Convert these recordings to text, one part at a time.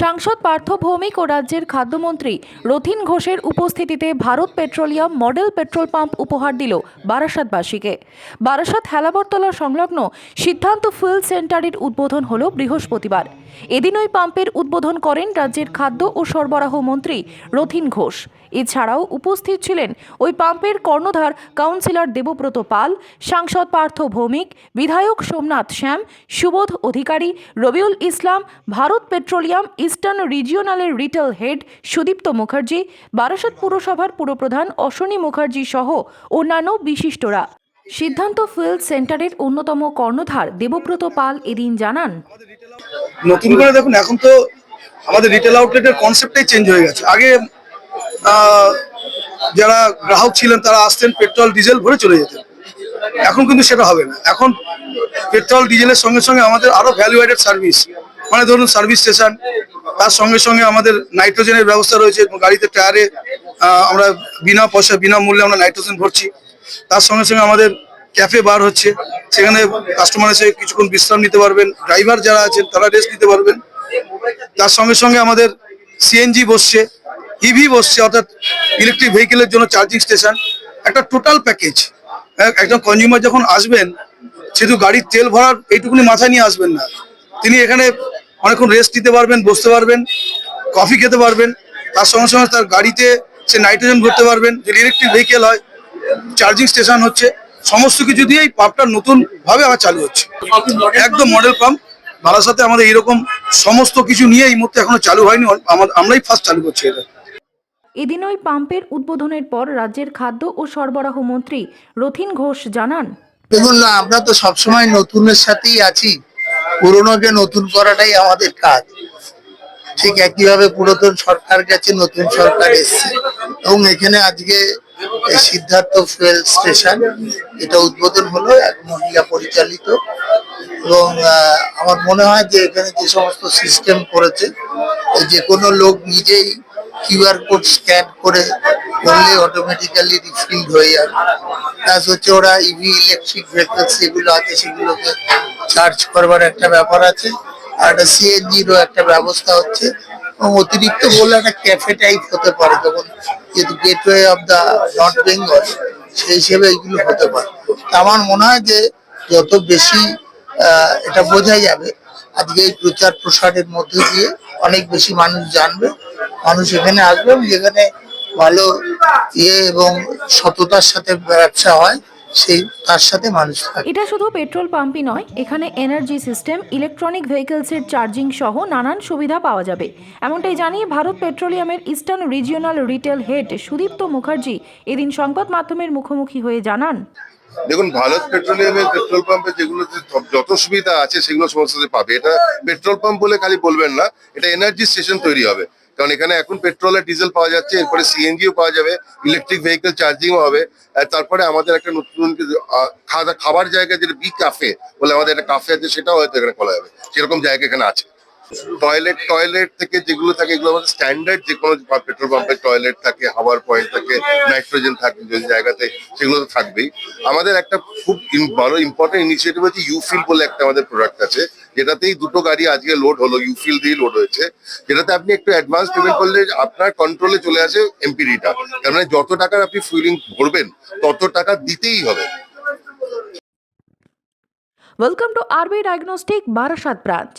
সাংসদ পার্থ ভৌমিক ও রাজ্যের খাদ্যমন্ত্রী রথিন ঘোষের উপস্থিতিতে Bharat petroleum model petrol pump উপহার দিল বারাসাতবাসীকে। বারাসাত হেলাবরতলা সংলগ্ন সিদ্ধান্ত ফুয়েল সেন্টারের উদ্বোধন হল বৃহস্পতিবার। এদিন ওই পাম্পের উদ্বোধন করেন রাজ্যের খাদ্য ও সরবরাহ মন্ত্রী রথিন ঘোষ। এছাড়াও উপস্থিত ছিলেন ওই পাম্পের কর্ণধার কাউন্সিলর দেবব্রত পাল, সাংসদ পার্থ ভৌমিক, বিধায়ক সোমনাথ শ্যাম, সুবোধ অধিকারী রবিউল ইসলাম, ভারত পেট্রোলিয়াম ইস্টার্ন রিজিওনালের রিটেল হেড সুদীপ্ত মুখার্জি, বারাসত পুরসভার পুরপ্রধান অশ্বনী মুখার্জি সহ অন্যান্য বিশিষ্টরা। সিদ্ধান্ত ফুয়েল সেন্টারের অন্যতম কর্ণধার দেবব্রত পাল এদিন জানান, নতুন করে দেখুন, এখন তো আমাদের রিটেল আউটলেটের কনসেপ্টটাই চেঞ্জ হয়ে গেছে। আগে যারা গ্রাহক ছিলেন, তারা আসতেন পেট্রোল ডিজেল ভরে চলে যেতেন। এখন কিন্তু সেটা হবে না। এখন পেট্রোল ডিজেলের সঙ্গে সঙ্গে আমাদের আরও ভ্যালু অ্যাডেড সার্ভিস মানে ধরুন সার্ভিস স্টেশন তার সঙ্গে সঙ্গে আমাদের নাইট্রোজেনের ব্যবস্থা রয়েছে, গাড়িতে টায়ারে আমরা বিনা পয়সা, বিনা মূল্যে আমরা নাইট্রোজেন ভরছি। তার সঙ্গে সঙ্গে আমাদের ক্যাফে বার হচ্ছে, সেখানে কাস্টমার এসে কিছুক্ষণ বিশ্রাম নিতে পারবেন। ড্রাইভার যারা আছেন, তারা রেস্ট নিতে পারবেন। তার সঙ্গে সঙ্গে আমাদের সিএনজি বসছে ইভি বসছে, অর্থাৎ ইলেকট্রিক ভেহিকেলের জন্য চার্জিং স্টেশন একটা টোটাল প্যাকেজ একজন কনজিউমার যখন আসবেন, সেহেতু গাড়ির তেল ভরার এইটুকুনি মাথায় নিয়ে আসবেন না। তিনি এখানে অনেকক্ষণ রেস্ট নিতে পারবেন বসতে পারবেন কফি খেতে পারবেন। তার সঙ্গে সঙ্গে তার গাড়িতে সে নাইট্রোজেন ভরতে পারবেন যদি ইলেকট্রিক ভেহিকেল হয় চার্জিং স্টেশন হচ্ছে সমস্ত কিছু দিয়ে এই পাম্পটা নতুন ভাবে আবার চালু হচ্ছে। একদম মডেল পাম্প বারাসাতে আমাদের এরকম সমস্ত কিছু নিয়ে এই মুহূর্তে এখনও চালু হয়নি আমরাই ফার্স্ট চালু করছি এটা। এদিন ওই পাম্পের উদ্বোধনের পর রাজ্যের খাদ্য ও সরবরাহ মন্ত্রী রথিন ঘোষ জানান দেখুন না আমরা তো সবসময় নতুনের সাথেই আছি। পুরনোকে নতুন করাটাই আমাদের কাজ। ঠিক একইভাবে পুরাতন সরকার গেছে, নতুন সরকার এসছে। এবং এখানে আজকে সিদ্ধার্থ ফুয়েল স্টেশন, এটা উদ্বোধন হলো, এক মহিলা পরিচালিত। এবং আমার মনে হয় যে এখানে যে সমস্ত সিস্টেম করেছে, যে কোনো লোক নিজেই কিউআর কোড স্ক্যান করে করলে অটোমেটিক্যালি রিফিল্ড হয়ে যাবে। প্লাস হচ্ছে ওরা ইভি ইলেকট্রিক ভেহিকলস যেগুলো আছে সেগুলোকে চার্জ করবার একটা ব্যাপার আছে। আর একটা সিএনজিরও একটা ব্যবস্থা হচ্ছে। এবং অতিরিক্ত বললে একটা ক্যাফে টাইপ হতে পারে তখন, যেহেতু gateway of the north Bengal সেই হিসেবে এগুলো হতে পারে। আমার মনে হয় যে যত বেশি এটা বোঝা যাবে, আজকে এই প্রচার প্রসারের মধ্যে দিয়ে অনেক বেশি মানুষ জানবে, মানুষ এখানে আসবে যেখানে ভালো ইয়ে এবং সততার সাথে ব্যবসা হয়, সেই তার সাথে মানুষ এটা শুধু পেট্রোল পাম্পই নয়, এখানে এনার্জি সিস্টেম, ইলেকট্রনিক ভেহিকলসের চার্জিং সহ নানান সুবিধা পাওয়া যাবে। এমনটাই জানিয়ে Bharat পেট্রোলিয়ামের eastern regional retail head Sudipta Mukherjee এদিন সংবাদ মাধ্যমের মুখোমুখি হয়ে জানান। দেখুন, ভারত পেট্রোলিয়ামের পেট্রোল পাম্পে যেগুলোতে সব- যত সুবিধা আছে সেগুলো সমস্ত পাবে। এটা পেট্রোল পাম্প বলে খালি বলবেন না, এটা এনার্জি স্টেশন তৈরি হবে। কারণ এখানে এখন পেট্রোল আর ডিজেল পাওয়া যাচ্ছে, এরপরে সিএনজিও পাওয়া যাবে ইলেকট্রিক ভেহিকেল চার্জিংও হবে। তারপরে আমাদের একটা নতুন খাবার জায়গা যেটা বি কাফে বলে আমাদের একটা কাফে আছে, সেটাও হয়তো এখানে খোলা যাবে। সেরকম জায়গা এখানে আছে। টয়লেট টয়লেট থেকে যেগুলো থাকে, এগুলো আমাদের স্ট্যান্ডার্ড যে কোনো পেট্রোল পাম্পের টয়লেট থাকে, হাওয়ার পয়েন্ট থাকে নাইট্রোজেন থাকে যে জায়গাতে, সেগুলো তো থাকবেই। আমাদের একটা খুব বড় ইম্পর্টেন্ট ইনিশিয়েটিভ হচ্ছে ইউফিল বলে একটা আমাদের প্রোডাক্ট আছে, যেটাতেই দুটো গাড়ি আজকে লোড হলো ইউফিল দিয়ে লোড হয়েছে। যেটাতে আপনি একটু অ্যাডভান্স পেমেন্ট করলে আপনার কন্ট্রোলে চলে আসে এমপিডিটা তার মানে যত টাকার আপনি ফুয়েলিং ভরবেন, তত টাকা দিতেই হবে। Welcome to RB Diagnostic Barashat branch.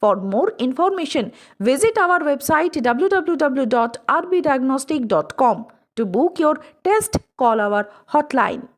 For more information, visit our website www.rbdiagnostic.com. To book your test, call our hotline